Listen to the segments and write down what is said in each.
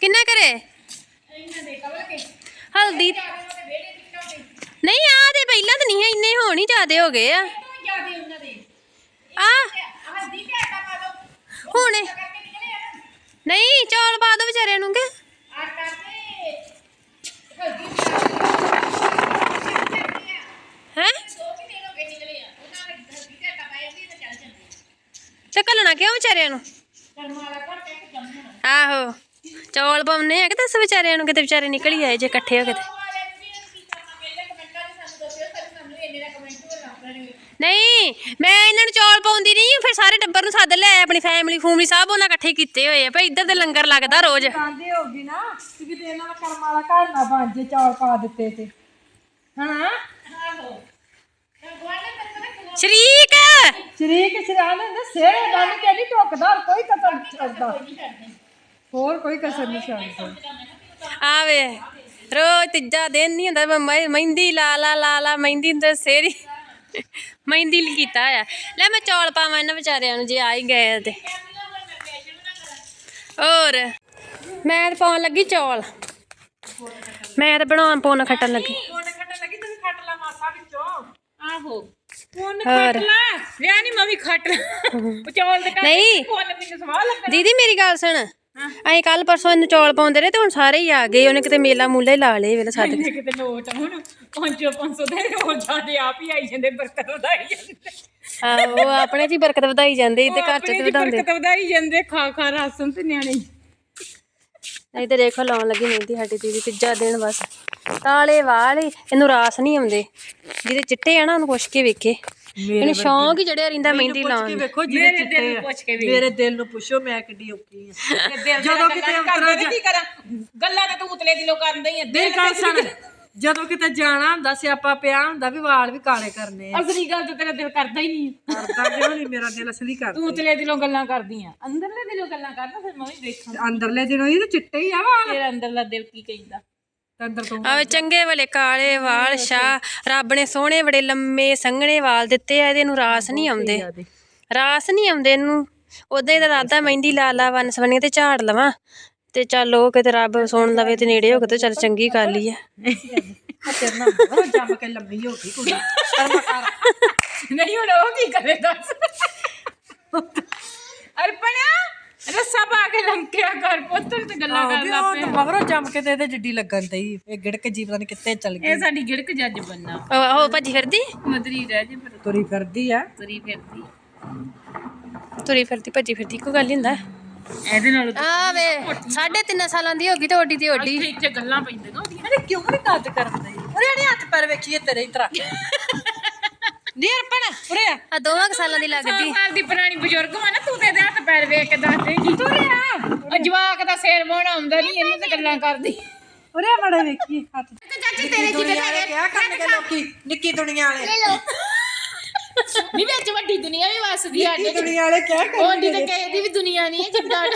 ਕਿੰਨਾ ਕਰੇ? ਹਲਦੀ। ਨਹੀਂ ਆ ਤੇ ਪਹਿਲਾਂ ਤਾਂ ਨਹੀਂ ਹੈ, ਇੰਨੇ ਹੁਣ ਹੀ ਜ਼ਿਆਦੇ ਹੋ ਗਏ ਆ। ਆ। ਹੁਣ। ਨਹੀਂ ਚੌਲ ਪਾ ਦੋ ਵਿਚਾਰਿਆਂ ਨੂੰ ਕਿ। ਹੈ? ਤੇ ਕੱਲਣਾ ਕਿਉਂ ਵਿਚਾਰਿਆਂ ਨੂੰ? ਆਹੋ। ਚੌਲ ਪਾਉਣੇ ਆ ਕਿ ਦੱਸ ਵਿਚਾਰਿਆਂ ਨੂੰ ਕਿਤੇ ਵਿਚਾਰੇ ਨਿਕਲ ਹੀ ਆਏ ਜੇ ਇਕੱਠੇ ਹੋ ਕੇ ਤੇ। ਨਹੀਂ ਮੈਂ ਇਹਨਾਂ ਨੂੰ ਚੌਲ ਪਾਉਂਦੀ ਨਹੀਂ ਫਿਰ ਸਾਰੇ ਟੱਬਰ ਨੂੰ ਸੱਦ ਲਿਆ ਆਪਣੀ ਫੈਮਿਲੀ ਫੂਮਲੀ ਸਭ ਉਹਨਾਂ ਇਕੱਠੇ ਕੀਤੇ ਹੋਏ ਆ। ਭਈ ਇੱਧਰ ਤੇ ਲੰਗਰ ਲੱਗਦਾ ਰੋਜ਼। ਕਾਂਦੇ ਹੋਗੀ ਨਾ ਕਿ ਕਿਤੇ ਇਹਨਾਂ ਦਾ ਕਰਮ ਵਾਲਾ ਘਰ ਨਾ ਬਣ ਜੇ ਚੌਲ ਪਾ ਦਿੱਤੇ ਤੇ। ਹਨਾ? ਸ਼ਰੀਕ! ਸ਼ਰੀਕ ਸ਼ਰਾਨ ਹੁੰਦੇ ਸੇਰੇ ਬੰਨ ਕੇ ਨਹੀਂ ਟੋਕਦਾ ਕੋਈ ਨਹੀਂ ਛੱਡਦਾ। ਹੋਰ ਕੋਈ ਕਸਰ ਨਹੀਂ ਛੱਡਦਾ ਆਵੇ ਰੋਜ਼ ਤੀਜਾ ਦਿਨ ਨਹੀਂ ਹੁੰਦਾ ਮੈਂ ਮਹਿ- ਮਹਿੰਦੀ ਲਾ ਲਾ ਲਾ ਲਾ ਮਹਿੰਦੀ ਤੇ ਸੇਰੀ ਮਹਿੰਦੀ ਲਈ ਕੀਤਾ ਆ ਲੈ ਮੈਂ ਚੌਲ ਪਾਵਾਂ ਇਹਨਾਂ ਵਿਚਾਰਿਆਂ ਨੂੰ ਜੇ ਆ ਹੀ ਗਏ ਤੇ। ਹੋਰ ਮੈਂ ਤਾਂ ਪਾਉਣ ਲੱਗੀ ਚੌਲ। ਮੈਂ ਤਾਂ ਬਣਾਉਣ ਪਾਉਣ ਖੱਟਣ ਲੱਗੀ। ਲੱਗੀ ਤੁਸੀਂ ਖੱਟ ਲਾ ਮਾਸਾ ਵਿੱਚੋਂ। ਆਹੋ। ਕੋਣ ਹੋਰ। ਲਾ। ਵਿਆਹ ਨਹੀਂ ਮਮੀ ਖੱਟ ਲਾ। ਚੌਲ ਦੇ ਨਹੀਂ। ਦੀਦੀ ਮੇਰੀ ਗੱਲ ਸੁਣ। ਅਸੀਂ ਕੱਲ ਪਰਸੋਂ ਇਹਨੂੰ ਚੌਲ ਪਾਉਂਦੇ ਰਹੇ ਤੇ ਹੁਣ ਸਾਰੇ ਹੀ ਆ ਗਏ ਉਹਨੇ ਕਿਤੇ ਮੇਲਾ ਮੂਲਾ ਹੀ ਲਾ ਲਏ ਵੇਲੇ ਸਾਡੇ ਕਿਤੇ ਨੋਟ ਹੁਣ 500 500 ਦੇ ਹੋ ਜਾਂਦੇ ਆਪ ਹੀ ਆਈ ਜਾਂਦੇ ਬਰਕਤ ਵਧਾਈ ਜਾਂਦੇ। ਆਹੋ ਆਪਣੇ ਚ ਹੀ ਬਰਕਤ ਵਧਾਈ ਜਾਂਦੇ ਤੇ ਘਰ ਚ ਤੇ ਵਧਾਉਂਦੇ। ਬਰਕਤ ਵਧਾਈ ਜਾਂਦੇ ਖਾ ਖਾ ਰਾਸ਼ਨ ਤੇ ਨਿਆਣੇ। ਨਹੀਂ ਤੇ ਦੇਖੋ ਲਾਉਣ ਲੱਗੀ ਮਹਿੰਦੀ ਸਾਡੀ ਦੀਦੀ ਤੀਜਾ ਦਿਨ ਬਸ। ਤਾਲੇ ਵਾਲੇ ਇਹਨੂੰ ਰਾਸ ਨਹੀਂ ਆਉਂਦੇ। ਜਿਹਦੇ ਚਿੱਟੇ ਆ ਨਾ ਉਹਨੂੰ ਪੁੱਛ ਕੇ ਵੇਖੇ। ਇਹਨੂੰ ਸ਼ੌਂਕ ਹੀ ਜੜਿਆ ਰਹਿੰਦਾ ਮਹਿੰਦੀ ਲਾਉਣ ਦਾ ਵੇਖੋ ਮੇਰੇ ਦਿਲ ਨੂੰ ਪੁੱਛ ਕੇ ਵੇਖ। ਮੇਰੇ ਦਿਲ ਨੂੰ ਪੁੱਛੋ ਮੈਂ ਕਿੱਡੀ ਔਖੀ ਆ। ਜਦੋਂ ਜਦੋਂ ਕਿਤੇ ਕਿਤੇ ਅੰਤਰਾ ਕੀ ਕਰਾਂ? ਗੱਲਾਂ ਤੇ ਤੂੰ ਉਤਲੇ ਦਿਲੋਂ ਕਰਦਾ ਹੀ ਆ ਮੇਰੀ ਗੱਲ ਸੁਣ। ਜਦੋਂ ਕਿਤੇ ਜਾਣਾ ਹੁੰਦਾ ਸਿਆਪਾ ਪਿਆ ਹੁੰਦਾ ਵੀ ਵਾਲ ਵੀ ਕਾਲੇ ਕਰਨੇ ਆ। ਅਸਲੀ ਗੱਲ ਤੇ ਤੇਰਾ ਦਿਲ ਕਰਦਾ ਹੀ ਨਹੀਂ ਕਰਦਾ ਕਿਉਂ ਨਹੀਂ? ਮੇਰਾ ਦਿਲ ਅਸਲੀ ਕਰਦਾ। ਤੂੰ ਉਤਲੇ ਦਿਲੋਂ ਗੱਲਾਂ ਕਰਦੀ ਆ। ਅੰਦਰਲੇ ਦਿਲੋਂ ਗੱਲਾਂ ਕਰਦਾ ਫਿਰ ਮੈਂ ਵੀ ਦੇਖਾਂ ਅੰਦਰਲੇ ਦਿਨੋਂ ਹੀ ਤੇ ਚਿੱਟੇ ਹੀ ਆ ਵਾਲ। ਤੇਰਾ ਅੰਦਰਲਾ ਦਿਲ ਕੀ ਕਹਿੰਦਾ? ਤੇ ਅੰਦਰ ਤੋਂ ਆਵੇ ਚੰਗੇ ਵਾਲੇ ਕਾਲੇ ਵਾਲ ਸ਼ਾ ਰੱਬ ਨੇ ਸੋਹਣੇ ਬੜੇ ਲੰਮੇ ਸੰਘਣੇ ਵਾਲ ਦਿੱਤੇ ਆ ਇਹਦੇ ਨੂੰ ਰਾਸ ਨਹੀਂ ਆਉਂਦੇ। ਰਾਸ ਨਹੀਂ ਆਉਂਦੇ ਇਹਨੂੰ। ਉਦਾਂ ਹੀ ਤਾਂ ਰਾਦਾ ਮਹਿੰਦੀ ਲਾ ਲਾ ਵਨ ਸਵਨੀਆਂ ਤੇ ਝਾੜ ਲਵਾਂ। ਤੇ ਚੱਲ ਉਹ ਕਿਤੇ ਰੱਬ ਸੁਣ ਲਵੇ ਤੇ ਨੇੜੇ ਹੋ ਕੇ ਤੇ ਚੱਲ ਚੰਗੀ ਗੱਲ ਹੀ ਆ। ਤੇਰੇ ਨਾਲ ਬਹੁਤ ਜੰਮ ਕੇ ਲੰਮੀ ਹੋ ਗਈ ਕੁੜੀ। ਸ਼ਰਮ ਕਰ ਨਹੀਂ ਹੁਣ ਉਹ ਕੀ ਕਰੇ ਦੱਸ? ਅਰਪਣਾ। ਰੱਸਾ ਪਾ ਕੇ ਲੰਕਿਆ ਕਰ ਪੁੱਤਰ ਤੇ ਗੱਲਾਂ ਕਰ ਲਾ ਉਹ ਤਾਂ ਮਗਰੋਂ ਜੰਮ ਕੇ ਤੇ ਇਹਦੇ ਜਿੱਡੀ ਲੱਗਣ ਦਈ ਇਹ ਗਿੜਕ ਜੀ ਪਤਾ ਨਹੀਂ ਕਿੱਥੇ ਚਲ ਗਈ। ਇਹ ਸਾਡੀ ਗਿੜਕ ਜੱਜ ਬੰਨਾ। ਉਹ ਉਹ ਭੱਜੀ ਫਿਰਦੀ? ਮਦਰੀ ਰਹਿ ਜੇ ਫਿਰ। ਤੁਰੀ ਫਿਰਦੀ ਆ। ਤੁਰੀ ਫਿਰਦੀ। ਤੁਰੀ ਫਿਰਦੀ ਭੱਜੀ ਫਿਰਦੀ ਕੋਈ ਗੱਲ ਨੀ ਹੁੰਦਾ। ਇਹਦੇ ਨਾਲ ਆ ਵੇ ਸਾਢੇ ਤਿੰਨ ਸਾਲਾਂ ਦੀ ਹੋ ਗਈ ਤੇ ਓਡੀ ਦੀ ਓਡੀ। ਇੱਥੇ ਗੱਲਾਂ ਪੈਂਦੀਆਂ ਉਹਦੀਆਂ ਅਰੇ ਕਿਉਂ ਨਹੀਂ ਕੱਦ ਕਰਨ ਦਈ ਅਰੇ ਅਰੇ ਹੱਥ ਪੈਰ ਵੇਖੀਏ ਤੇਰੇ ਇਤਰਾ ਨੀ ਅਰਪਣ ਉਰੇ ਆ। ਆ ਦੋਵਾਂ ਕੁ ਸਾਲਾਂ ਦੀ ਸੌ ਲੱਗਦੀ ਸਾਲ ਦੀ ਪੁਰਾਣੀ ਬਜ਼ੁਰਗ ਵਾ ਨਾ ਤੂੰ ਤੇ ਇਹਦੇ ਹੱਥ ਪੈਰ ਵੇਖ ਕੇ ਦੱਸ ਦੇਗੀ ਤੁਰਿਆ? ਉਹ ਜਵਾਕ ਦਾ ਸਿਰ ਬੋਣਾ ਆਉਂਦਾ ਨਹੀਂ ਇਹਨੂੰ ਤੇ ਗੱਲਾਂ ਕਰਦੀ। ਉਰੇ ਆ ਮੜਾ ਵੇਖੀਏ ਹੱਥ ਤੇ। ਚਾਚੀ ਤੇਰੇ ਕੀ ਦੁਨੀਆ ਕਿਆ ਕਰਨਗੇ ਲੋਕੀ? ਨਿੱਕੀ ਦੁਨੀਆ ਵਾਲੇ। ਨਹੀਂ ਵਿੱਚ ਵੱਡੀ ਦੁਨੀਆ ਵੀ ਵਸਦੀ ਆ ਨਿੱਕੀ ਦੁਨੀਆ ਵਾਲੇ ਕਿਆ ਉਹਦੀ ਕਰਨਗੇ? ਤੇ ਕਿਸੇ ਦੀ ਵੀ ਦੁਨੀਆ ਨਹੀਂ ਹੈ ਜਿੱਦਾਂ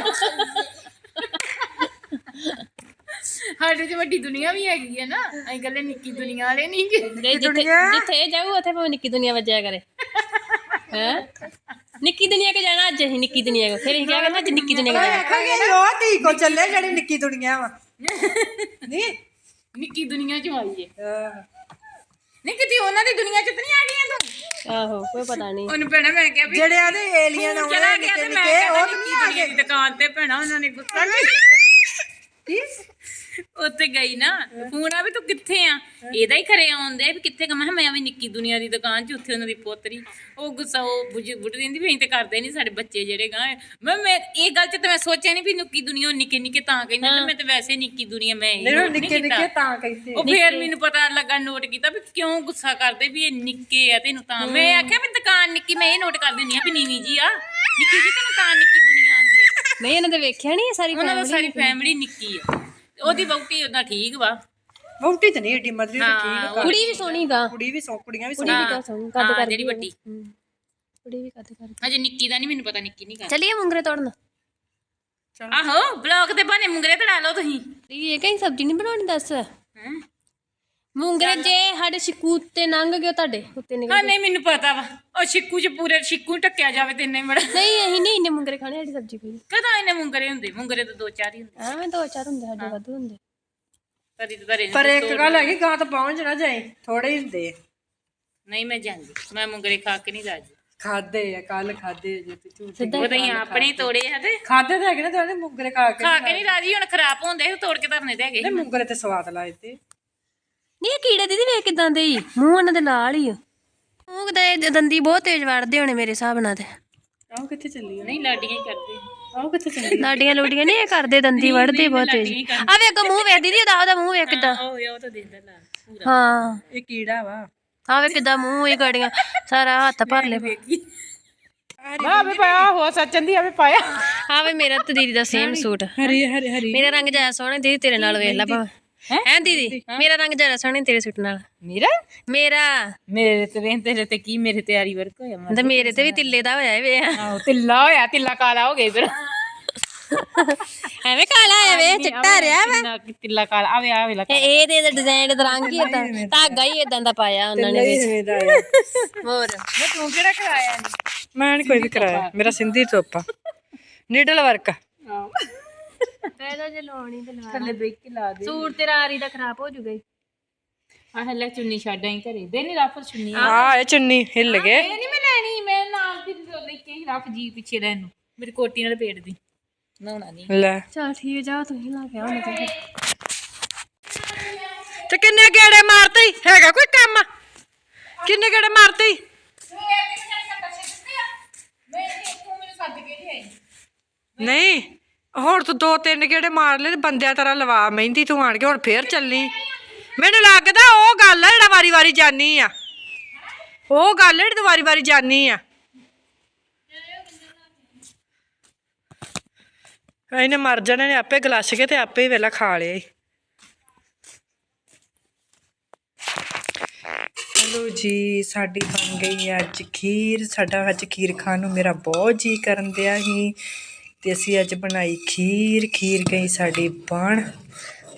ਸਾਡੇ ਚ ਵੱਡੀ ਦੁਨੀਆ ਵੀ ਹੈਗੀ ਹੈ ਨਾ ਅਸੀਂ ਗੱਲੇ ਨਿੱਕੀ ਦੁਨੀਆ ਵਾਲੇ ਨਹੀਂ ਜਿੱਥੇ ਜਿੱਥੇ ਜਾਊ ਉੱਥੇ ਭਾਵੇਂ ਨਿੱਕੀ ਦੁਨੀਆ ਵੱਜਿਆ ਕਰੇ। ਹੈ? ਨਿੱਕੀ ਦੁਨੀਆ ਕੇ ਜਾਣਾ ਅੱਜ ਅਸੀਂ ਨਿੱਕੀ ਦੁਨੀਆ ਕੋ। ਫਿਰ ਅਸੀਂ ਕਿਹਾ ਕਰਨਾ ਅੱਜ ਨਿੱਕੀ ਦੁਨੀਆ ਕੋ ਨੀ ਉਹ ਧੀ ਕੋ ਚੱਲੇ ਜਿਹੜੀ ਨਿੱਕੀ ਦੁਨੀਆ ਵਾ। ਨਹੀਂ ਨਿੱਕੀ ਦੁਨੀਆ ਚ ਆਈਏ ਆਹ, ਨਹੀਂ ਕਿਤੇ ਉਹਨਾਂ ਦੀ ਦੁਨੀਆ ਚ ਤਾਂ ਨਹੀਂ ਆ ਗਈਆਂ ਤੂੰ? ਆਹੋ ਕੋਈ ਪਤਾ ਨਹੀਂ। ਉਹਨੂੰ ਭੈਣਾ ਮੈਂ ਕਿਹਾ ਵੀ ਜਿਹੜੇ ਆਦੇ ਏਲੀਅਨ ਤੂੰ ਆਉਣੇ ਚਲਾ ਗਿਆ ਨਿੱਕੇ ਤੇ ਮੈਂ ਨਿੱਕੇ ਕਹਿੰਦਾ ਉਹ ਤਾਂ ਨਿੱਕੀ ਨਹੀਂ ਆ ਦੁਨੀਆ ਗਏ। ਦੀ ਦੁਕਾਨ ਤੇ ਭੈਣਾ ਉਹਨਾਂ ਨੇ ਗੁੱਸਾ ਉੱਥੇ ਗਈ ਨਾ ਫੋਨ ਆ ਵੀ ਤੂੰ ਕਿੱਥੇ ਆ? ਇਹਦਾ ਹੀ ਖਰੇ ਆਉਂਦੇ ਵੀ ਕਿੱਥੇ ਕਮਾ ਮੈਂ ਵੀ ਨਿੱਕੀ ਦੁਨੀਆ ਦੀ ਦੁਕਾਨ 'ਚ ਉੱਥੇ ਉਹਨਾਂ ਦੀ ਪੋਤਰੀ। ਉਹ ਗੁੱਸਾ ਉਹ ਬੁੱਝ ਬੁੱਢ ਦਿੰਦੀ ਵੀ ਅਸੀਂ ਤੇ ਕਰਦੇ ਨਹੀਂ ਸਾਡੇ ਬੱਚੇ ਜਿਹੜੇ ਗਾਂ। ਮੈਂ ਮੈਂ ਇਹ ਗੱਲ 'ਚ ਤਾਂ ਮੈਂ ਸੋਚਿਆ ਨਹੀਂ ਵੀ ਨਿੱਕੀ ਦੁਨੀਆ ਉਹ ਨਿੱਕੇ ਨਿੱਕੇ ਤਾਂ ਕਹਿੰਦੇ ਨੇ ਮੈਂ ਤੇ ਵੈਸੇ ਨਿੱਕੀ ਦੁਨੀਆ ਮੈਂ ਇਹ ਨਹੀਂ ਨਿੱਕੇ। ਨਿੱਕੇ ਤਾਂ ਕਹਿੰਦੇ ਉਹ ਫੇਰ ਮੈਨੂੰ ਪਤਾ ਲੱਗਾ ਨੋਟ ਕੀਤਾ ਵੀ ਕਿਉਂ ਗੁੱਸਾ ਕਰਦੇ ਵੀ ਇਹ ਨਿੱਕੇ ਆ ਤੈਨੂੰ ਤਾਂ। ਮੈਂ ਆਖਿਆ ਵੀ ਦੁਕਾਨ ਨਿੱਕੀ ਮੈਂ ਇਹ ਨੋਟ ਕਰ ਦਿੰਦੀ ਆ ਵੀ ਨੀਵੀਂ ਜੀ ਆ। ਨਿੱਕੀ ਜੀ ਤੈਨੂੰ ਤਾਂ ਨਿੱਕੀ ਦੁਨੀਆ ਆਂਦੇ ਆ। ਨਹੀਂ ਇਹਨਾਂ ਦੇ ਵੇਖਿਆ ਨਹੀਂ ਸਾਰੀ ਉਹਨਾਂ ਦਾ ਸਾਰੀ ਫੈਮਿਲੀ ਨਿੱਕੀ ਆ। ਉਹਦੀ ਬੌਟੀ ਉਹਦਾ ਠੀਕ ਵਾ। ਵਹੁਟੀ ਤੇ ਨਹੀਂ ਏਡੀ ਮਦਰੀ ਤੇ ਠੀਕ ਕੁੜੀ ਵੀ ਸੋਹਣੀ ਗਾ ਕੁੜੀ ਵੀ ਸੌ ਕੁੜੀਆਂ ਵੀ ਕੁੜੀ ਵੀ ਕਾ ਸੋਹਣੀ ਕੱਦ ਹਾਂ, ਕਰ ਜਿਹੜੀ ਵੱਡੀ। ਕੁੜੀ ਵੀ ਕੱਦ ਕਰ ਅਜੇ ਨਿੱਕੀ ਦਾ ਨਹੀਂ ਮੈਨੂੰ ਪਤਾ ਨਿੱਕੀ ਨਹੀਂ ਕਰ ਚਲਿਏ ਮੁੰਗਰੇ ਤੋੜਨ। ਆਹੋ ਬਲੌਕ ਤੇ ਬਾਨੇ ਮੁੰਗਰੇ ਤੜਾ ਲਓ ਤੁਸੀਂ। ਇਹ ਕਹੀਂ ਸਬਜ਼ੀ ਨਹੀਂ ਬਣਾਉਣੀ ਦੱਸ। ਹੈਂ? ਮੂੰਗਰੇ ਜੇ ਸਾਡੇ ਸ਼ਿਕੂ ਤੇ ਲੰਘ ਗਏ ਤੁਹਾਡੇ ਉੱਤੇ ਨਿਕਲ ਹਾਂ ਨਹੀਂ ਮੈਨੂੰ ਪਤਾ ਵਾ। ਉਹ ਛਿੱਕੂ ਚ ਪੂਰੇ ਛਿੱਕੂ ਟੱਕਿਆ ਜਾਵੇ ਤੇ ਇੰਨੇ ਬੜਾ ਨਹੀਂ ਅਸੀਂ ਨਹੀਂ ਇੰਨੇ ਮੂੰਗਰੇ ਖਾਣੇ ਸਾਡੀ ਸਬਜ਼ੀ ਕੋਈ। ਕਦਾ ਇਹਨੇ ਮੁੰਗਰੇ ਹੁੰਦੇ? ਮੁੰਗਰੇ ਤਾਂ ਦੋ ਚਾਰ ਹੀ ਹੁੰਦੇ। ਐਵੇਂ ਦੋ ਚਾਰ ਹੁੰਦੇ ਸਾਡੇ ਵਾਧੂ ਹੁੰਦੇ। ਕਦੀ ਤਾਂ ਘਰੇ ਪਰ ਇੱਕ ਗੱਲ ਹੈਗੀ ਗਾਂ ਤਾਂ ਪਹੁੰਚ ਨਾ ਜਾਏ ਥੋੜੇ ਹੀ ਹੁੰਦੇ ਆ। ਨਹੀਂ ਮੈਂ ਜਾਂਦੀ। ਮੈਂ ਮੁੰਗਰੇ ਖਾ ਕੇ ਨਹੀਂ ਰਾਜੀ। ਖਾਦੇ ਆ ਕੱਲ ਖਾਦੇ ਜੇ ਤੂੰ ਝੂਠ ਉਹ ਤਾਂ ਹੀ ਆਪਣੇ ਹੀ ਤੋੜੇ ਆ ਤੇ। ਖਾਦੇ ਤਾਂ ਹੈਗੇ ਨਾ ਤੁਹਾਡੇ ਮੁੰਗਰੇ ਖਾ ਕੇ ਖਾ ਕੇ ਨਹੀਂ ਰਾਜੀ ਹੁਣ ਖਰਾਬ ਹੁੰਦੇ ਤੋੜ ਕੇ ਧਰਨੇ ਤੇ ਹੈਗੇ ਨਹੀਂ ਮੁੰਗਰੇ ਤੇ ਸਵਾਦ ਲਾਏ ਤੇ। ਨਹੀਂ ਇਹ ਕੀੜੇ ਦੀਦੀ ਵੇਖ ਕਿਦਾਂ ਦੇ ਹੀ ਮੂੰਹ ਉਹਨਾਂ ਦੇ ਲਾਲ ਹੀ ਆ। ਮੂੰਹ ਦੇ ਦੰਦੀ ਬਹੁਤ ਤੇਜ਼ ਵੜਦੇ ਹੋਣੇ ਮੇਰੇ ਹਿਸਾਬ ਨਾਲ ਤੇ। ਆਹ ਕਿੱਥੇ ਚੱਲੀ ਨਹੀਂ ਲਾਡੀਆਂ ਹੀ ਕਰਦੇ। ਆਹ ਕਿੱਥੇ ਚੱਲੀ ਲਾਡੀਆਂ ਲੋਡੀਆਂ ਨਹੀਂ ਇਹ ਕਰਦੇ ਦੰਦੀ ਵੜਦੇ ਬਹੁਤ ਤੇਜ਼। ਆ ਵੇਖ ਮੂੰਹ ਵੇਖ ਦੀਦੀ ਉਹਦਾ ਉਹਦਾ ਮੂੰਹ ਵੇਖ ਕਿਦਾਂ। ਉਹ ਉਹ ਤਾਂ ਦੇਖਦਾ ਲਾ ਪੂਰਾ। ਹਾਂ। ਇਹ ਕੀੜਾ ਵਾ। ਆ ਵੇਖ ਕਿਦਾਂ ਮੂੰਹ ਹੀ ਗੜੀਆਂ ਸਾਰਾ ਹੱਥ ਭਰ ਲੈ ਆ ਵੀ ਪਾਇਆ ਹੋ ਸੱਚਨ ਦੀ ਆ ਵੀ ਪਾਇਆ। ਆ ਵੇ ਮੇਰਾ ਤੇ ਦੀਦੀ ਦਾ ਸੇਮ ਸੂਟ ਹਰੀ ਹਰੀ ਹਰੀ। ਮੇਰਾ ਰੰਗ ਜ਼ਿਆਦਾ ਸੋਹਣਾ ਦੀਦੀ ਤੇਰੇ ਨਾਲ ਵੇਖ ਲੈ ਭਾਵੇਂ। ਹੈ? ਦੀਦੀ? ਮੇਰਾ ਰੰਗ ਜ਼ਿਆਦਾ ਸੋਹਣਾ ਤੇਰੇ ਸੂਟ ਨਾਲ। ਮੇਰਾ? ਮੇਰਾ। ਮੇਰੇ ਤੇ ਵੇਖ ਤੇਰੇ ਤੇ ਕੀ ਮੇਰੇ ਤੇ ਆਰੀ ਵਰਕ ਹੋਇਆ ਮੈਂ ਤੇ ਮੇਰੇ ਤੇ ਵੀ ਤਿੱਲੇ ਦਾ ਹੋਇਆ ਵੇ। ਆਹੋ ਤਿੱਲਾ ਹੋਇਆ ਤਿੱਲਾ ਕਾਲਾ ਹੋ ਗਿਆ ਇਧਰ। ਐਵੇਂ ਕਾਲਾ ਆਇਆ ਵੇ ਚਿੱਟਾ ਰਿਹਾ ਵਾ। ਤਿੱਲਾ ਕਾਲਾ ਆਵੇ ਆਵੇ ਲਾ ਇਹ ਇਹਦੇ ਦਾ ਡਿਜ਼ਾਈਨ ਦਾ ਰੰਗ ਹੀ ਏਦਾਂ ਧਾਗਾ ਹੀ ਏਦਾਂ ਦਾ ਪਾਇਆ ਉਹਨਾਂ ਨੇ ਵਿੱਚ। ਆ ਹੋਰ ਮੈਂ ਤੂੰ ਕਿਹੜਾ ਕਰਾਇਆ? ਨਹੀਂ ਮੈਂ ਨੀ ਕੋਈ ਵੀ ਕਰਾਇਆ। ਮੇਰਾ ਸਿੰਧੀ ਤੋਪਾ। Needle work. ਪਹਿਲਾਂ ਜੇ ਲਾਉਣੀ ਤੇ ਲਵਾ ਥੱਲੇ ਬੈਠ ਕੇ ਲਾ ਦੇ। ਸੂਟ ਤੇਰਾ ਆਰੀ ਦਾ ਖਰਾਬ ਹੋ ਜੂਗਾ ਆਹ ਲੈ ਚੁੰਨੀ ਛੱਡ ਆਈ ਘਰੇ। ਦੇ ਨਹੀਂ ਰਫਲ ਚੁੰਨੀ। ਆ ਇਹ ਚੁੰਨੀ ਹਿੱਲ ਗਏ। ਇਹ ਨਹੀਂ ਮੈਂ ਲੈਣੀ ਮੈਂ ਨਾਲ ਦੀ ਲੈ ਕੇ ਹੀ ਰਫ ਜੀ ਪਿੱਛੇ ਲੈਣ ਨੂੰ। ਮੇਰੀ ਕੋਟੀ ਨਾਲ ਪੇਟ ਦੀ। ਨਹਾਉਣਾ ਨਹੀਂ ਲੈ। ਚਲ ਠੀਕ ਹੈ, ਜਾ ਤੁਸੀਂ ਲਾ ਕੇ ਆਓ ਨਹੀਂ ਤਾਂ ਤੇ ਕਿੰਨੇ ਗੇੜੇ ਮਾਰਤੇ? ਈ? ਹੈਗਾ ਕੋਈ ਕੰਮ? ਕਿੰਨੇ ਗੇੜੇ ਮਾਰਤੇ? ਈ? ਨਹੀਂ। ਹੁਣ ਤੂੰ ਦੋ ਤਿੰਨ ਗੇੜੇ ਮਾਰ ਲਏ ਤੇ ਬੰਦਿਆਂ ਤਰ੍ਹਾਂ ਲਵਾ ਮਹਿੰਦੀ ਤੂੰ ਆਣ ਕੇ, ਹੁਣ ਫੇਰ ਚੱਲੀ। ਮੈਨੂੰ ਲੱਗਦਾ ਉਹ ਗੱਲ ਆ ਜਿਹੜਾ ਵਾਰੀ ਵਾਰੀ ਜਾਨੀ ਆ। ਉਹ ਗੱਲ ਜਿਹੜੀ ਤੂੰ ਵਾਰੀ ਵਾਰੀ ਜਾਨੀ ਆ। ਇਹਨੇ ਮਰ ਜਾਣੇ ਨੇ ਆਪੇ ਗਲਾਸ ਕੇ ਤੇ ਆਪੇ ਹੀ ਵੇਲਾ ਖਾ ਲਿਆ ਈ। ਜੀ, ਸਾਡੀ ਬਣ ਗਈ ਹੈ ਅੱਜ ਖੀਰ। ਸਾਡਾ ਅੱਜ ਖੀਰ ਖਾਣ ਨੂੰ ਮੇਰਾ ਬਹੁਤ ਜੀ ਕਰਨ ਦਿਆ ਸੀ। ਤੇ ਅਸੀਂ ਅੱਜ ਬਣਾਈ ਖੀਰ ਖੀਰ ਗਈ ਸਾਡੀ ਬਣ।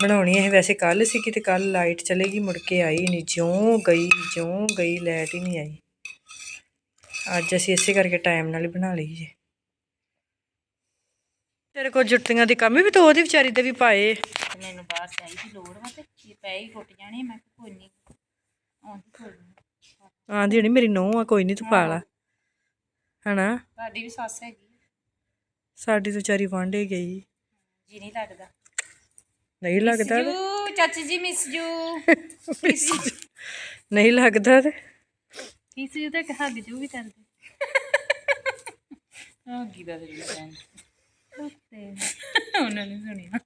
ਬਣਾਉਣੀ ਇਹ। ਵੈਸੇ ਕੱਲ ਸੀ ਕਿਤੇ ਕੱਲ ਲਾਈਟ ਚਲੇਗੀ ਮੁੜ ਕੇ ਆਈ ਨਹੀਂ। ਜਿਉਂ ਗਈ ਜਿਉਂ ਗਈ ਲਾਈਟ ਹੀ ਨਹੀਂ ਆਈ। ਅੱਜ ਅਸੀਂ ਇਸੇ ਕਰਕੇ ਟਾਈਮ ਨਾਲ ਹੀ ਬਣਾ ਲਈ ਜੇ। ਤੇਰੇ ਕੋਲ ਜੁੱਤੀਆਂ ਦੀ ਕਮੀ ਵੀ ਤਾਂ ਉਹਦੀ ਵਿਚਾਰੀ ਦੇ ਵੀ ਪਾਏ। ਮੈਨੂੰ ਬਾਹਰ ਚਾਹੀਦੀ ਲੋੜ ਵਾ ਤੇ ਇਹ ਪੈ ਹੀ ਫੁੱਟ ਜਾਣੀ ਮੈਂ ਕਿਹਾ ਕੋਈ ਨਹੀਂ ਆਉਂਦੀ ਕੋਈ ਨਹੀਂ ਆਂਦੀ ਹੋਣੀ ਮੇਰੀ ਨੂੰਹ ਆ ਕੋਈ ਨਹੀਂ ਤੂੰ ਪਾ ਲਾ। ਹਨਾ? ਤੁਹਾਡੀ ਵੀ ਸੱਸ ਹੈਗੀ। ਸਾਡੀ ਤਾਂ ਵਿਚਾਰੀ ਵਾਂਢੇ ਗਈ। ਜੀ ਨਹੀਂ ਲੱਗਦਾ। ਨਹੀਂ ਲੱਗਦਾ ਤੇ। ਜੂ ਚਾਚੀ ਜੀ ਮਿਸ ਜੂ ਨਹੀਂ ਲੱਗਦਾ ਤੇ। ਕਿਸੇ ਤੇ ਹੱਗ ਜੂ ਵੀ ਕਰਦੇ। ਆ ਕੀ ਦਾ ਲੈਣ ਤੇ ਉਹਨਾਂ ਨੇ ਸੁਣਿਆ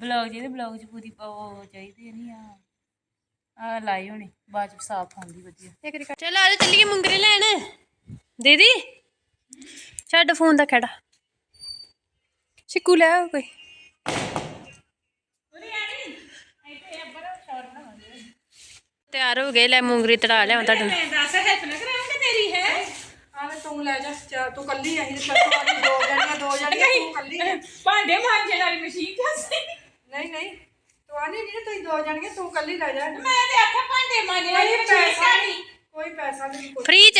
ਬਲੌਗ ਜਿਹਦੇ ਬਲੌਗ 'ਚ ਪੂਰੀ ਉਹ ਚਾਹੀਦੀ ਨਹੀਂ ਆ ਆ ਲਾਈ ਹੋਣੀ ਬਾਅਦ 'ਚ ਸਾਫ਼ ਆਉਂਦੀ ਵਧੀਆ। ਚਲ ਆ ਜਾ ਚੱਲੀਏ ਮੁੰਗਰੇ ਲੈਣ। ਦੀਦੀ? ਛੱਡ ਫੋਨ ਦਾ ਖੜਾ। ਸ਼ਿਕੂ ਲੈ ਆਓ ਕੋਈ। ਤਿਆਰ ਹੋ ਗਏ ਲੈ ਮੂੰਗਰੀ ਤੜਾ ਲਿਆਵਾਂ ਤੁਹਾਡੇ ਨਾਲ ਮੈਂ ਦੱਸ ਹੈਲਪ ਨਾ ਕਰਾਂਗੇ ਤੇਰੀ ਹੈ? ਆਵੇਂ ਤੂੰ ਲੈ ਜਾ ਚਾ ਤੂੰ ਕੱਲੀ ਆਹੀ ਵਾਲੀ ਦੋ ਜਣੀਆਂ ਦੋ ਜਣੀਆਂ ਤੂੰ ਕੱਲੀ ਆ। ਭਾਂਡੇ ਮਾਂਜਣ ਵਾਲੀ ਮਸ਼ੀਨ ਕਿੱਥੇ ਨਹੀਂ ਨਹੀਂ ਤੂੰ ਆਨੀ ਨਹੀਂ ਤੂੰ ਦੋ ਜਣੀਆਂ ਤੂੰ ਕੱਲੀ ਲੈ ਜਾ। ਮੈਂ ਤੇ ਆਖਿਆ ਭਾਂਡੇ ਮਾਂਜਣ ਵਾਲੀ ਕੋਈ ਮਸ਼ੀਨ ਪੈਸਾ ਨਹੀਂ ਕੋਈ ਪੈਸਾ ਨਹੀਂ ਕੋਈ ਫ੍ਰੀਜ।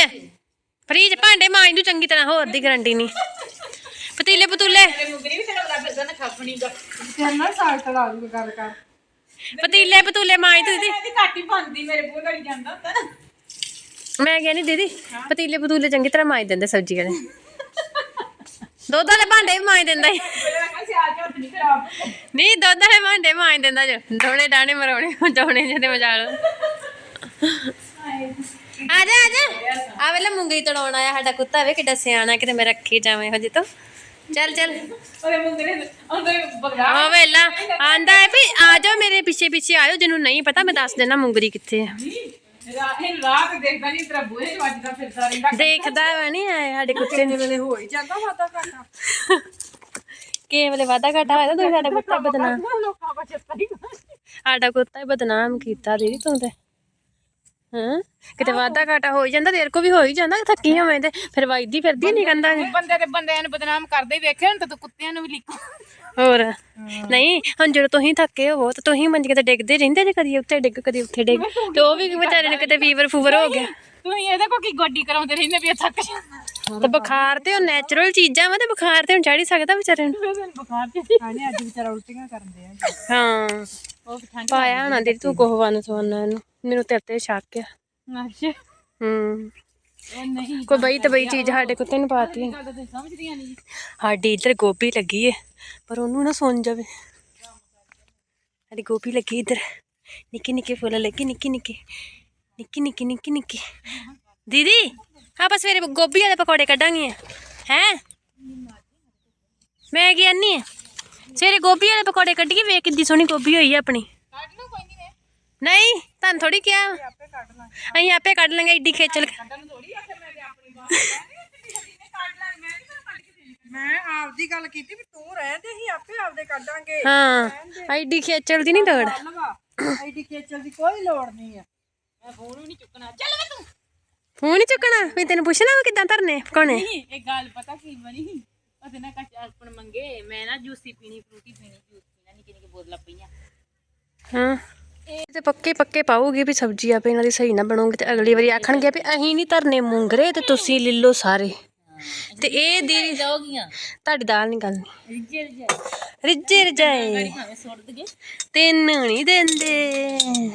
ਫ੍ਰੀਜ ਭਾਂਡੇ ਮਾਂਜ ਦੂ ਚੰਗੀ ਤਰ੍ਹਾਂ, ਹੋਰ ਦੀ ਗਰੰਟੀ ਨਹੀਂ। ਪਤੀਲੇ ਪਤੂਲੇ। ਮੁਗਰੀ ਵੀ ਤੇਰਾ ਫਿਰਦਾ ਨਾ ਖਾਪਣੀ ਦਾ ਤੇਰੇ ਨਾਲ ਸਾਗ ਤੜਾ ਗੱਲ ਕਰ ਪਤੀਲੇ ਪਤੂਲੇ ਮਾਂਜ ਦੂ ਦੀਦੀ। ਮੈਂ ਵੀ ਘੱਟ ਮੇਰੇ ਬੂਹ ਲੜੀ ਜਾਂਦਾ ਹੁੰਦਾ ਨਾ ਮੈਂ ਕਹਿੰਦੀ ਦੀਦੀ, ਪਤੀਲੇ ਪਤੂਲੇ ਚੰਗੀ ਤਰ੍ਹਾਂ ਮਾਂਜ ਦਿੰਦੇ ਸਬਜ਼ੀ ਵਾਲੇ। ਦੁੱਧ ਵਾਲੇ ਭਾਂਡੇ ਵੀ ਮਾਂਜ ਦਿੰਦਾ ਈ। ਮੇਰੇ ਨਾਲ ਸਿਆਲ ਕੇ ਹੱਥ ਨਹੀਂ ਖਰਾਬ ਨਹੀਂ ਦੁੱਧ ਵਾਲੇ ਭਾਂਡੇ ਮਾਂਜ ਦਿੰਦਾ ਜੋ। ਦੋਣੇ ਡਾਣੇ ਮਰਾਉਣੇ ਦੋਣੇ ਜਿਹਦੇ ਮਜਾਲ ਆ ਜਾ ਆ ਜਾ ਆ ਵੇਲੇ ਮੁੰਗਰੀ ਤੜਾਉਣ ਆਇਆ ਸਾਡਾ ਕੁੱਤਾ ਵੇ ਕਿੱਡਾ ਸਿਆਣਾ ਕਿਤੇ ਮੈਂ ਰੱਖੀ ਜਾਵੇਂ ਹੋ ਜੀ ਤੋਂ। ਚੱਲ ਚੱਲ। ਉਹਦੇ ਮੁੰਗਰੇ ਉਹਦੇ ਬਗੜਾ ਆ ਵੇਲਾ ਆਂਦਾ ਹੈ ਵੀ ਆ ਜਾਓ ਮੇਰੇ ਪਿੱਛੇ ਪਿੱਛੇ ਆਇਓ ਜਿਹਨੂੰ ਨਹੀਂ ਪਤਾ ਮੈਂ ਦੱਸ ਦੇਣਾ ਮੁੰਗਰੀ ਕਿੱਥੇ ਆ। ਰਾਤ ਇਹ ਰਾਤ ਦੇਖਦਾ ਨਹੀਂ ਤੇਰਾ ਬੂਹੇ ਚ ਵੱਜਦਾ ਫਿਰਦਾ ਰਹਿੰਦਾ ਦੇਖਦਾ ਵਾ ਨਹੀਂ ਆਏ ਸਾਡੇ ਕੁੱਤੇ ਨੂੰ। ਵੇਲੇ ਹੋ ਹੀ ਜਾਂਦਾ ਵਾਦਾ ਘਾਟਾ? ਕੇ ਵੇਲੇ ਵਾਦਾ ਘਾਟਾ ਹੋਇਆ ਤਾਂ ਤੁਸੀਂ ਸਾਡਾ ਕੁੱਤਾ ਬਦਨਾਮ। ਸਾਡਾ ਕੁੱਤਾ ਹੀ ਬਦਨਾਮ ਕੀਤਾ ਦੀਦੀ ਤੂੰ ਤੇ। ਹਾਂ। ਕਿਤੇ ਵਾਦਾ ਘਾਟਾ ਹੋ ਹੀ ਜਾਂਦਾ ਤੇਰੇ ਕੋ ਵੀ ਹੋ ਹੀ ਜਾਂਦਾ ਥੱਕੀ ਹੋਵੇਂ ਤੇ ਫਿਰ ਵਾਈਦੀ ਫਿਰਦੀ ਨਹੀਂ ਕੰਦਾ ਬੰਦੇ ਤੇ ਬੰਦਿਆਂ ਨੂੰ ਬਦਨਾਮ ਕਰਦੇ ਵੇਖੇ ਹੁਣ ਤਾਂ ਕੁੱਤਿਆਂ ਨੂੰ ਵੀ ਲਿਖੋ। ਹੋਰ। ਨਹੀਂ ਹੁਣ ਜਦੋਂ ਤੁਸੀਂ ਥੱਕੇ ਹੋਵੋ ਤੇ ਤੁਸੀਂ ਮੰਜੇ ਤੇ ਡਿੱਗਦੇ ਰਹਿੰਦੇ ਜੇ ਕਦੀ ਉੱਤੇ ਡਿੱਗ ਕਦੀ ਉੱਥੇ ਡਿੱਗ। ਤੇ ਉਹ ਵੀ ਵਿਚਾਰੇ ਨੇ ਕਿਤੇ ਫੀਵਰ ਫੂਵਰ ਹੋ ਗਿਆ। ਤੁਸੀਂ ਇਹਦੇ ਕੋ ਕੀ ਗੋਡੀ ਕਰਾਉਂਦੇ ਰਹਿੰਦੇ ਵੀ ਇਹ ਥੱਕ ਜਾਂਦਾ ਤੇ ਬੁਖਾਰ ਤੇ ਉਹ ਨੈਚੁਰਲ ਚੀਜ਼ਾਂ ਵਾ ਤੇ ਬੁਖਾਰ ਤੇ ਹੁਣ ਚੜ ਹੀ ਸਕਦਾ ਵਿਚਾਰੇ ਨੂੰ। ਬੁਖਾਰ ਤੇ ਆਨੇ ਅੱਜ ਵਿਚਾਰਾ ਉਲਟੀਆਂ ਕਰਦੇ ਆ ਹਾਂ। ਉਹ ਠੰਡ ਪਾਇਆ ਹੋਣਾ ਦੀਦੀ ਤੂੰ ਕੋਹ ਵਨ ਸੋਨਾ ਇਹਨੂੰ। ਮੈਨੂੰ ਤੇਰੇ ਤੇ ਸ਼ੱਕ ਆ। ਅੱਛਾ। ਹੂੰ। ਉਹ ਨਹੀਂ ਕੋਈ ਬਈ ਤੇ ਬਈ ਚੀਜ਼ ਸਾਡੇ ਕੁੱਤੇ ਨੂੰ ਪਾਤੀ। ਗੱਲ ਤੇ ਸਮਝਦੀਆਂ ਨਹੀਂ। ਸਾਡੀ ਇੱਧਰ ਗੋਭੀ ਲੱਗੀ ਏ ਪਰ ਉਹਨੂੰ ਨਾ ਸੁਣ ਜਾਵੇ। ਸਾਡੀ ਗੋਭੀ ਲੱਗੀ ਇੱਧਰ। ਨਿੱਕੇ ਨਿੱਕੇ ਫੁੱਲ ਲੱਗੇ ਨਿੱਕੇ ਨਿੱਕੇ ਨਿੱਕੀ ਨਿੱਕੀ ਨਿੱਕੀ ਨਿੱਕੀ ਦੀਦੀ ਆਪਾਂ ਸਵੇਰੇ ਗੋਭੀ ਵਾਲੇ ਪਕੌੜੇ ਕੱਢਾਂਗੇ ਹੈ ਮੈਂ ਕੀ ਆਨੀ ਆ ਸਵੇਰੇ ਗੋਭੀ ਵਾਲੇ ਪਕੌੜੇ ਕੱਢੀਏ ਵੇਖ ਕਿੰਨੀ ਸੋਹਣੀ ਗੋਭੀ ਹੋਈ ਆ ਆਪਣੀ ਕੱਢ ਲਓ ਕੋਈ ਨਹੀਂ ਨਹੀਂ ਤੁਹਾਨੂੰ ਥੋੜੀ ਕਿਹਾ ਅਸੀਂ ਆਪੇ ਕੱਢ ਲਾਂਗੇ ਏਡੀ ਖੇਚਲ ਕੱਢਣ ਥੋੜੀ ਆ ਫਿਰ ਮੈਂ ਤੇ ਆਪਣੀ ਬਾਤ ਕੱਢ ਲਾਂ ਮੈਂ ਨਹੀਂ ਕੱਢ ਕੇ ਦੇਣੀ ਮੈਂ ਆਪਦੀ ਗੱਲ ਕੀਤੀ ਵੀ ਤੂੰ ਰਹਿ ਤੇ ਅਸੀਂ ਆਪੇ ਆਪਦੇ ਕੱਢਾਂਗੇ ਹਾਂ ਏਡੀ ਖੇਚਲ ਦੀ ਨਹੀਂ ਦੌੜ ਲਗਾ ਐਡੀ ਖੇਚਲ ਦੀ ਕੋਈ ਲੋੜ ਨਹੀਂ ਆ ਮੈਂ ਫੋਨ ਵੀ ਨਹੀਂ ਚੁੱਕਣਾ। ਚੱਲ ਵੇ ਤੂੰ। ਫੋਨ ਹੀ ਚੁੱਕਣਾ? ਵੀ ਤੈਨੂੰ ਪੁੱਛਣਾ ਵਾ ਕਿਦਾਂ ਧਰਨੇ? ਪਕਾਉਣੇ ਨਹੀਂ ਇਹ ਗੱਲ ਪਤਾ ਕੀ ਬਣੀ? ਉਹਦੇ ਨਾਲ ਕੱਚ ਆਪਣ ਮੰਗੇ। ਮੈਂ ਨਾ ਜੂਸੀ ਪੀਣੀ ਫਰੂਟੀ ਪੀਣੀ ਜੂਸ ਪੀਣਾ ਨਿੱਕੀ ਨਿੱਕੀ ਬੋਤਲਾਂ ਪਈਆਂ। ਹਾਂ। ਇਹ ਤੇ ਪੱਕੇ ਪੱਕੇ ਪਾਉਗੀ ਵੀ ਸਬਜ਼ੀ ਆਪੇ ਇਹਨਾਂ ਦੀ ਸਹੀ ਨਾ ਬਣੂਗੀ ਤੇ ਅਗਲੀ ਵਾਰੀ ਆਖਣਗੇ ਵੀ ਅਸੀਂ ਨਹੀਂ ਧਰਨੇ ਮੂੰਗਰੇ ਤੇ ਤੁਸੀਂ ਲੈ ਲਓ ਸਾਰੇ। ਤੇ ਇਹ ਦੀ ਜਾਓਗੀਆਂ। ਤੁਹਾਡੀ ਦਾਲ ਨਹੀਂ ਗੱਲ। ਰਿਜੇ ਰਿਜੇ ਰਿੱਜੇ ਰਜਾਏ ਤੈਨੂੰ ਨਹੀਂ ਦਿੰਦੇ।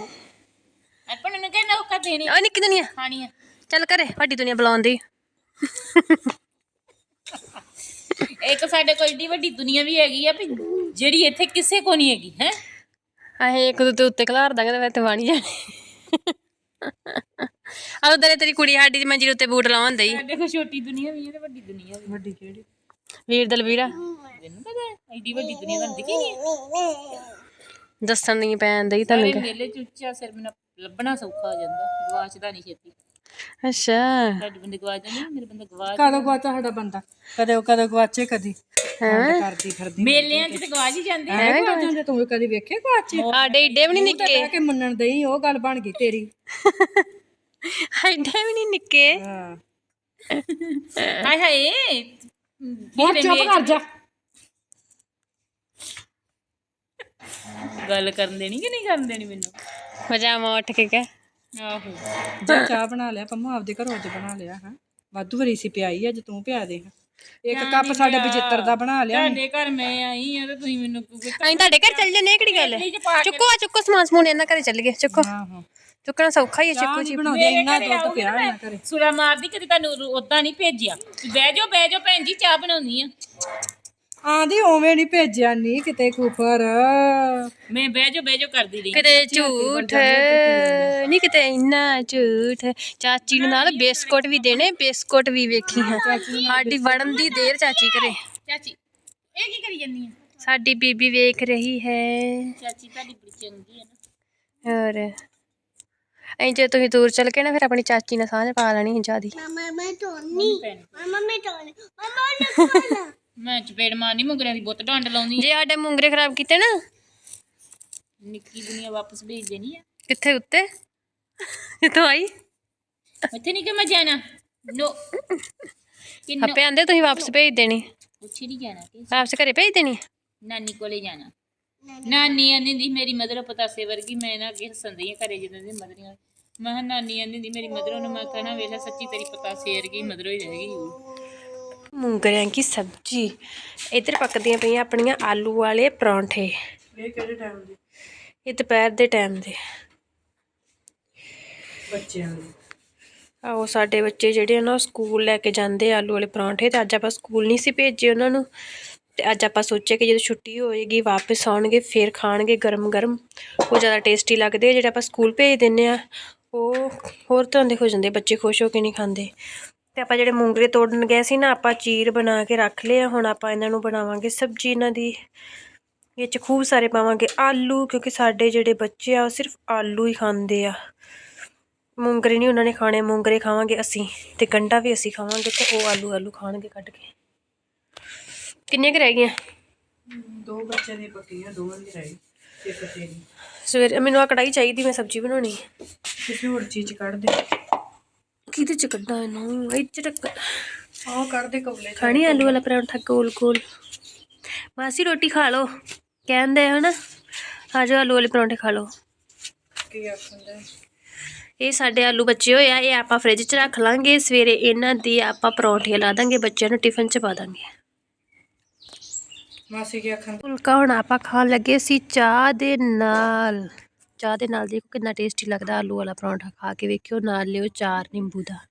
ਆਪਣ ਨੂੰ ਕਹਿਣਾ ਉਹ ਕਾ ਦੇਣੀ। ਆ ਨਿੱਕੀ ਦੁਨੀਆ। ਖਾਣੀ ਆ। ਚੱਲ ਘਰੇ ਵੱਡੀ ਦੁਨੀਆ ਬੁਲਾਉਂਦੀ ਇੱਕ ਸਾਡੇ ਕੋਲ ਏਡੀ ਵੱਡੀ ਦੁਨੀਆ ਵੀ ਹੈਗੀ ਆ ਵੀ ਜਿਹੜੀ ਇੱਥੇ ਕਿਸੇ ਕੋ ਨਹੀਂ ਹੈਗੀ ਹੈ? ਅਸੀਂ ਇੱਕ ਦੂਜੇ ਉੱਤੇ ਖਲਾਰ ਦਾਂਗੇ ਤੇ ਮੈਂ ਤੇ ਵਾਣੀ ਜਾਣੀ। ਆ ਉਧਰ ਤੇਰੀ ਕੁੜੀ ਸਾਡੀ ਦੀ ਮੰਜੀ ਦੇ ਉੱਤੇ ਬੂਟ ਲਾਉਣ ਦਈ ਸਾਡੇ ਕੋਲ ਛੋਟੀ ਦੁਨੀਆ ਵੀ ਹੈ ਤੇ ਵੱਡੀ ਦੁਨੀਆ ਵੀ ਵੱਡੀ ਕਿਹੜੀ? ਵੀਰ ਦਲਵੀਰਾ। ਤੈਨੂੰ ਪਤਾ ਹੈ ਏਡੀ ਵੱਡੀ ਦੁਨੀਆ ਤੁਹਾਨੂੰ ਦਿਖੀ ਨਹੀਂ? ਦੱਸਣ ਨਹੀਂ ਪੈਣ ਦਈ ਤੁਹਾਨੂੰ ਸਾਰੇ ਮੇਲੇ ਚ ਉੱਚਾ ਸਿਰ ਮੈਨੂੰ ਲੱਭਣਾ ਸੌਖਾ ਹੋ ਜਾਂਦਾ ਗਵਾਚਦਾ ਨਹੀਂ ਛੇਤੀ। ਅੱਛਾ। ਸਾਡੇ ਬੰਦੇ ਗਵਾਚ ਜਾਂਦੇ ਮੇਰੇ ਬੰਦੇ ਗਵਾਚ ਕਦੋਂ ਗਵਾਚਾ ਸਾਡਾ ਬੰਦਾ? ਕਦੇ ਉਹ ਕਦੋਂ ਗਵਾਚੇ ਕਦੀ ਹੈਂ? ਕਰਦੀ ਫਿਰਦੀ ਮੇਲਿਆਂ 'ਚ ਤੇ ਗਵਾਚ ਹੀ ਜਾਂਦੇ ਐਵੇਂ ਗਵਾਚ ਜਾਂਦੇ ਤੂੰ ਵੀ ਕਦੀ ਵੇਖੇ ਗਵਾਚੇ? ਸਾਡੇ ਏਡੇ ਵੀ ਨਹੀਂ ਨਿੱਕੇ। ਕਹਿ ਕੇ ਮੰਨਣ ਦਈ ਉਹ ਗੱਲ ਬਣ ਗਈ ਤੇਰੀ। ਐਡੇ ਵੀ ਨਹੀਂ ਨਿੱਕੇ। ਹਾਂ। ਹਾਏ ਹਾਏ। ਹੁਣ ਚੁੱਪ ਕਰ ਜਾ। ਗੱਲ ਕਰਨ ਦੇਣੀ ਕਿ ਨਹੀਂ ਕਰਨ ਦੇਣੀ ਮੈਨੂੰ? ਪਜਾਮਾ ਉੱਠ ਕੇ ਕਹਿ। ਆਹੋ। ਜੇ ਚਾਹ ਬਣਾ ਲਿਆ ਪੰਮਾ ਆਪਦੇ ਘਰੋਂ ਅੱਜ ਬਣਾ ਲਿਆ ਹਾਂ। ਵਾਧੂ ਵਰੀ ਸੀ ਪਿਆਈ ਅੱਜ ਤੂੰ ਪਿਆ ਦੇ ਹਾਂ। ਇੱਕ ਕੱਪ ਸਾਡੇ ਬਜਿੱਤਰ ਦਾ ਬਣਾ ਲਿਆ ਤੁਹਾਡੇ ਘਰ ਮੈਂ ਆਈ ਆ ਤੇ ਤੁਸੀਂ ਮੈਨੂੰ ਕੋਈ ਅਸੀਂ ਤੁਹਾਡੇ ਘਰ ਚੱਲ ਜੰਨੇ ਕਿਹੜੀ ਗੱਲ? ਹੈ ਚੁੱਕੋ ਆ ਚੁੱਕੋ ਸਮਾਨ ਸਮੂਨ ਇਹਨਾਂ ਘਰੇ ਚੱਲ ਗਏ ਚੁੱਕੋ। ਆਹੋ। ਚੁੱਕਣਾ ਸੌਖਾ ਹੀ ਹੈ ਚੁੱਕੋ ਜੀ। ਬਣਾਉਂਦੇ ਇੰਨਾ ਦੁੱਧ ਪਿਆ ਹੋਇਆ ਘਰੇ। ਸੁਰਾ ਮਾਰਦੀ ਕਦੀ ਤੁਹਾਨੂੰ ਉਦਾਂ ਨਹੀਂ ਭੇਜਿਆ। ਬਹਿ ਜਾਓ ਬਹਿ ਜਾਓ ਭੈਣ ਜੀ ਚਾਹ ਬਣਾਉਣੀ ਆ ਆਂਦੀ ਓਵੇਂ ਨਹੀਂ ਭੇਜਿਆ ਨਹੀਂ ਕਿਤੇ ਕੁਫਰ ਮੈਂ ਬਹਿ ਜਾਓ ਬਹਿ ਜਾਓ ਕਰਦੀ ਰਹੀ। ਕਿਤੇ ਝੂਠ ਨਹੀਂ ਕਿਤੇ ਇੰਨਾ ਝੂਠ। ਚਾਚੀ ਨੂੰ ਨਾਲ ਬਿਸਕੁਟ ਵੀ ਦੇਣੇ ਬਿਸਕੁਟ ਵੀ ਵੇਖੀ ਹਾਂ ਸਾਡੀ ਵੜਨ ਦੀ ਦੇਰ ਚਾਚੀ ਕਰੇ ਚਾਚੀ ਇਹ ਕੀ ਕਰੀ ਜਾਂਦੀ ਆ? ਸਾਡੀ ਬੀਬੀ ਵੇਖ ਰਹੀ ਹੈ। ਚਾਚੀ ਤੁਹਾਡੀ ਬੜੀ ਚੰਗੀ ਆ ਨਾ। ਹੋਰ। ਐਂ ਜੇ ਤੁਸੀਂ ਦੂਰ ਚੱਲ ਕੇ ਨਾ ਫਿਰ ਆਪਣੀ ਚਾਚੀ ਨਾਲ ਸਾਂਝ ਪਾ ਲੈਣੀ ਸੀ ਜਿਆਦੀ। ਮੈਂ ਚਪੇੜ ਮਾਰਨੀ ਮੁੰਗਰਿਆਂ ਦੀ ਬੁੱਤ ਡੰਡ ਲਾਉਣੀ ਜੇ ਸਾਡੇ ਮੁੰਗਰੇ ਖਰਾਬ ਕੀਤੇ ਨਾ। ਨਿੱਕੀ ਦੁਨੀਆ ਵਾਪਸ ਭੇਜ ਦੇਣੀ ਆ। ਕਿੱਥੇ ਉੱਤੇ? ਕਿੱਥੋਂ ਆਈ। ਉੱਥੇ ਨਹੀਂ ਕਿ ਮੈਂ ਜਾਣਾ। ਨੋ। ਕਿੰਨੋ ਆਪੇ ਆਂਦੇ ਤੁਸੀਂ ਵਾਪਸ ਭੇਜ ਦੇਣੀ। ਉੱਥੇ ਨਹੀਂ ਜਾਣਾ ਕਿ ਵਾਪਸ ਘਰੇ ਭੇਜ ਦੇਣੀ। ਨਾਨੀ ਕੋਲੇ ਜਾਣਾ। ਨਾਨੀ ਆਂਦੀ ਦੀ ਮੇਰੀ ਮਦਰ ਪਤਾਸੇ ਵਰਗੀ ਮੈਂ ਨਾ ਅੱਗੇ ਹੱਸਦੀ ਆ ਘਰੇ ਜਦੋਂ ਦੀ ਮਦਰੀਆਂ ਮੈਂ ਕਿਹਾ ਨਾਨੀ ਆਂਦੀ ਦੀ ਮੇਰੀ ਮਦਰ ਨੂੰ ਮੈਂ ਕਹਿਣਾ ਵੇਲਾ ਸੱਚੀ ਤੇਰੀ ਪਤਾਸੇ ਵਰਗੀ ਮਦਰ ਹੀ ਰਹਿ ਗਈ ਮੁੰਗਰਿਆਂ ਦੀ ਸਬਜ਼ੀ? ਇੱਧਰ ਪੱਕਦੀਆਂ ਪਈਆਂ ਆਪਣੀਆਂ ਆਲੂ ਵਾਲੇ ਪਰੌਂਠੇ। ਇਹ ਕਿਹੜੇ ਟਾਈਮ ਦੀ? ਇਹ ਦੁਪਹਿਰ ਦੇ ਟਾਈਮ ਦੇ। ਬੱਚਿਆਂ ਦੀ। ਆਹੋ ਸਾਡੇ ਬੱਚੇ ਜਿਹੜੇ ਆ ਨਾ ਉਹ ਸਕੂਲ ਲੈ ਕੇ ਜਾਂਦੇ ਆ ਆਲੂ ਵਾਲੇ ਪਰੌਂਠੇ ਤੇ ਅੱਜ ਆਪਾਂ ਸਕੂਲ ਨਹੀਂ ਸੀ ਭੇਜੇ ਉਹਨਾਂ ਨੂੰ। ਤੇ ਅੱਜ ਆਪਾਂ ਸੋਚਿਆ ਕਿ ਜਦੋਂ ਛੁੱਟੀ ਹੋਏਗੀ ਵਾਪਸ ਆਉਣਗੇ ਫਿਰ ਖਾਣਗੇ ਗਰਮ ਗਰਮ ਉਹ ਜ਼ਿਆਦਾ ਟੇਸਟੀ ਲੱਗਦੇ ਆ ਜਿਹੜੇ ਆਪਾਂ ਸਕੂਲ ਭੇਜ ਦਿੰਨੇ ਆ। ਉਹ ਹੋਰ ਤਰ੍ਹਾਂ ਦੇ ਹੋ ਜਾਂਦੇ ਬੱਚੇ ਖੁਸ਼ ਹੋ ਕੇ ਨਹੀਂ ਖਾਂਦੇ। ਤੇ ਆਪਾਂ ਜਿਹੜੇ ਮੂੰਗਰੇ ਤੋੜਨ ਗਏ ਸੀ ਨਾ ਆਪਾਂ ਚੀਰ ਬਣਾ ਕੇ ਰੱਖ ਲਏ ਹੁਣ ਆਪਾਂ ਇਹਨਾਂ ਨੂੰ ਬਣਾਵਾਂਗੇ ਸਬਜ਼ੀ ਇਹਨਾਂ ਦੀ ਇਹ 'ਚ ਖੂਬ ਸਾਰੇ ਪਾਵਾਂਗੇ ਆਲੂ ਕਿਉਂਕਿ ਸਾਡੇ ਜਿਹੜੇ ਬੱਚੇ ਆ ਉਹ ਸਿਰਫ ਆਲੂ ਹੀ ਖਾਂਦੇ ਆ। ਮੂੰਗਰੇ ਨਹੀਂ ਉਹਨਾਂ ਨੇ ਖਾਣੇ ਮੂੰਗਰੇ ਖਾਵਾਂਗੇ ਅਸੀਂ ਤੇ ਗੰਡਾ ਵੀ ਅਸੀਂ ਖਾਵਾਂਗੇ ਤੇ ਉਹ ਆਲੂ ਆਲੂ ਖਾਣਗੇ ਕੱਢ ਕੇ। ਕਿੰਨੇ ਕੁ ਰਹਿ ਗਈਆਂ? ਦੋ ਬੱਚਿਆਂ ਦੀ ਪੱਕੀਆਂ ਦੋਵਾਂ ਦੀ ਰਹੀ ਤੇਰੀ ਸਵੇਰੇ ਮੈਨੂੰ ਆ ਕੜਾਈ ਚਾਹੀਦੀ ਮੈਂ ਸਬਜ਼ੀ ਬਣਾਉਣੀ ਹੈ। ਕਿਸੇ ਹੋਰ ਚੀਜ਼ ਕੱਢ ਦੇ ਕਿਹਦੇ ਚ ਕੱਢਾਂ ਇਹਨੂੰ? ਇਹ ਚ ਰੱਖ ਆਹ ਕੱਢ ਦੇ ਕਬਲੇ ਖਾਣੀ ਆਲੂ ਵਾਲਾ ਪਰੌਂਠਾ ਗੋਲ ਗੋਲ ਮਾਸੀ ਰੋਟੀ ਖਾ ਲਓ ਕਹਿੰਦੇ ਹਨਾ? ਆ ਜਾਓ ਆਲੂ ਵਾਲੇ ਪਰੌਂਠੇ ਖਾ ਲਓ। ਕੀ ਆਖੰਦਾ ਇਹ ਸਾਡੇ ਆਲੂ ਬੱਚੇ ਹੋਏ ਆ ਇਹ ਆਪਾਂ ਫ੍ਰਿਜ 'ਚ ਰੱਖ ਲਾਂਗੇ ਸਵੇਰੇ ਇਹਨਾਂ ਦੀ ਆਪਾਂ ਪਰੌਂਠੇ ਲਾ ਦਾਂਗੇ ਬੱਚਿਆਂ ਨੂੰ ਟਿਫਨ 'ਚ ਪਾ ਦਾਂਗੇ। ਮਾਸੀ ਕੀ ਫੁਲਕਾ ਹੁਣ ਆਪਾਂ ਖਾਣ ਲੱਗੇ ਸੀ ਚਾਹ ਦੇ ਨਾਲ। ਚਾਹ ਦੇ ਨਾਲ ਦੇਖੋ ਕਿੰਨਾ ਟੇਸਟੀ ਲੱਗਦਾ ਆਲੂ ਵਾਲਾ ਪਰੌਂਠਾ ਖਾ ਕੇ, ਵੇਖਿਓ, ਨਾਲ ਲਿਓ ਚਾਰ ਨਿੰਬੂ ਦਾ।